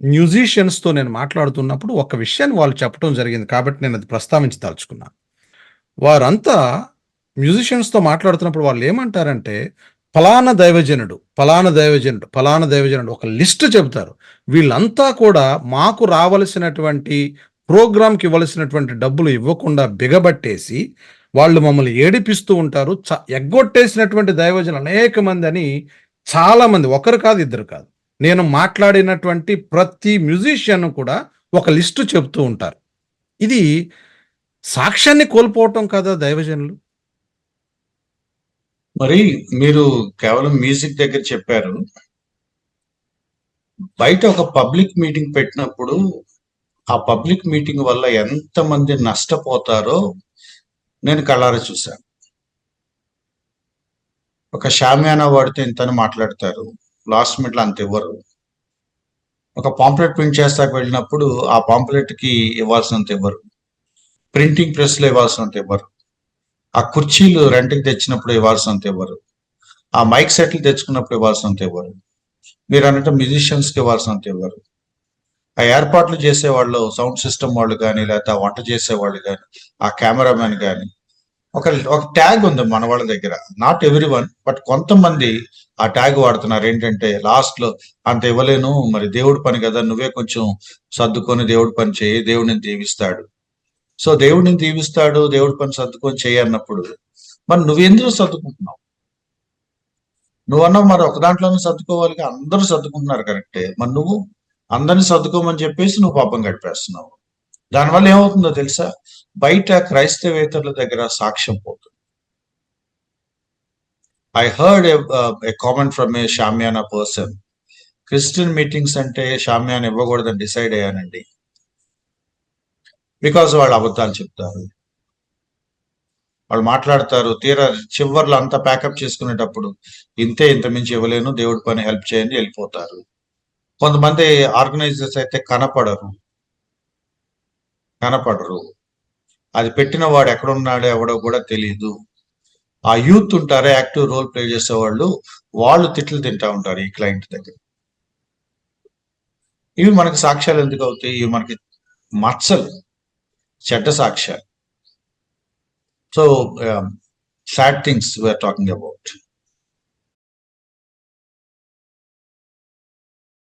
మ్యూజిషియన్స్‌తో నేను మాట్లాడుతున్నప్పుడు ఒక విషయాన్ని వాళ్ళు చెప్పటం జరిగింది. కాబట్టి నేను అది ప్రస్తావించదలుచుకున్నాను. వారంతా మ్యూజిషియన్స్‌తో మాట్లాడుతున్నప్పుడు వాళ్ళు ఏమంటారంటే ఫలానా దైవజనుడు, ఫలానా దైవజనుడు, ఫలానా దైవజనుడు ఒక లిస్ట్ చెబుతారు. వీళ్ళంతా కూడా మాకు రావలసినటువంటి ప్రోగ్రామ్‌కి ఇవ్వలసినటువంటి డబ్బులు ఇవ్వకుండా బిగబట్టేసి, వాళ్ళు మమ్మల్ని ఏడిపిస్తూ ఉంటారు. ఎగ్గొట్టేసినటువంటి దైవజనులు అనేక అని చాలామంది ఒకరు కాదు, ఇద్దరు కాదు. నేను మాట్లాడినటువంటి ప్రతి మ్యూజిషియన్ కూడా ఒక లిస్ట్ చెప్తూ ఉంటారు. ఇది సాక్ష్యాన్ని కోల్పోవటం కదా దైవజనులు? మరి మీరు కేవలం మ్యూజిక్ దగ్గర చెప్పారు. బయట ఒక పబ్లిక్ మీటింగ్ పెట్టినప్పుడు, ఆ పబ్లిక్ మీటింగ్ వల్ల ఎంతమంది నష్టపోతారో నేను కళ్ళారా చూశాను. ఒక షామియానా వాడితే ఇంతని మాట్లాడతారు. లాస్ట్ మినిట్‌లో అంత ఇవ్వరు. ఒక పాంప్లెట్ ప్రింట్ చేస్తాక వెళ్ళినప్పుడు, ఆ పాంప్లెట్‌కి ఇవ్వాల్సినంత ఇవ్వరు. ప్రింటింగ్ ప్రెస్‌లో ఇవ్వాల్సినంత ఇవ్వరు. ఆ కుర్చీలు రెంట్‌కి తెచ్చినప్పుడు ఇవ్వాల్సినంత ఇవ్వరు. ఆ మైక్ సెట్లు తెచ్చుకున్నప్పుడు ఇవ్వాల్సినంత ఇవ్వరు. మీరన్నట్టు మ్యూజిషియన్స్‌కి ఇవ్వాల్సినంత ఇవ్వరు. ఆ ఏర్పాట్లు చేసేవాళ్ళు సౌండ్ సిస్టమ్ వాళ్ళు కానీ లేకపోతే వంట వంట చేసేవాళ్ళు కానీ ఆ కెమెరామెన్ కానీ ఒక ఒక ట్యాగ్ ఉంది మన వాళ్ళ దగ్గర. నాట్ ఎవ్రీవన్ బట్ కొంతమంది ఆ ట్యాగ్ వాడుతున్నారు. ఏంటంటే లాస్ట్లో అంత ఇవ్వలేను మరి దేవుడి పని కదా! నువ్వే కొంచెం సర్దుకొని దేవుడి పని చేయి దేవుడిని దీవిస్తాడు. సో దేవుడిని దీవిస్తాడు. దేవుడి పని సర్దుకొని చేయన్నప్పుడు అన్నప్పుడు, మరి నువ్వెందుకు సర్దుకుంటున్నావు? నువ్వన్నావు మరి ఒక దాంట్లోనే సర్దుకోవాలి అందరూ సర్దుకుంటున్నారు కరెక్టే. మరి నువ్వు అందరిని సర్దుకోమని చెప్పేసి నువ్వు పాపం గడిపేస్తున్నావు. దానివల్ల ఏమవుతుందో తెలుసా? బయట క్రైస్తవేతరుల దగ్గర సాక్ష్యం పోతుంది. I heard a comment from a shamiana person. Christian meetings అంటే షామ్యాన్ ఇవ్వకూడదని డిసైడ్ అయ్యానండి. బికాస్ వాళ్ళు అబద్ధాలు చెప్తారు. వాళ్ళు మాట్లాడతారు. తీరా చివర్లో అంతా ప్యాకప్ చేసుకునేటప్పుడు, ఇంతే ఇంత మించి ఇవ్వలేను. దేవుడి పని హెల్ప్ చేయండి వెళ్ళిపోతారు కొంతమంది ఆర్గనైజర్స్ అయితే కనపడరు. కనపడరు. అది పెట్టిన వాడు ఎక్కడున్నాడో ఎవడో కూడా తెలియదు ఆ యూత్ ఉంటారే యాక్టివ్ రోల్ ప్లే చేసేవాళ్ళు, వాళ్ళు తిట్లు తింటా ఉంటారు ఈ క్లయింట్ దగ్గర. ఇవి మనకు సాక్ష్యాలు ఎందుకు అవుతాయి? ఇవి మనకి మచ్చలు. చెడ్డ సాక్ష్యాలు. So, sad things we're talking about.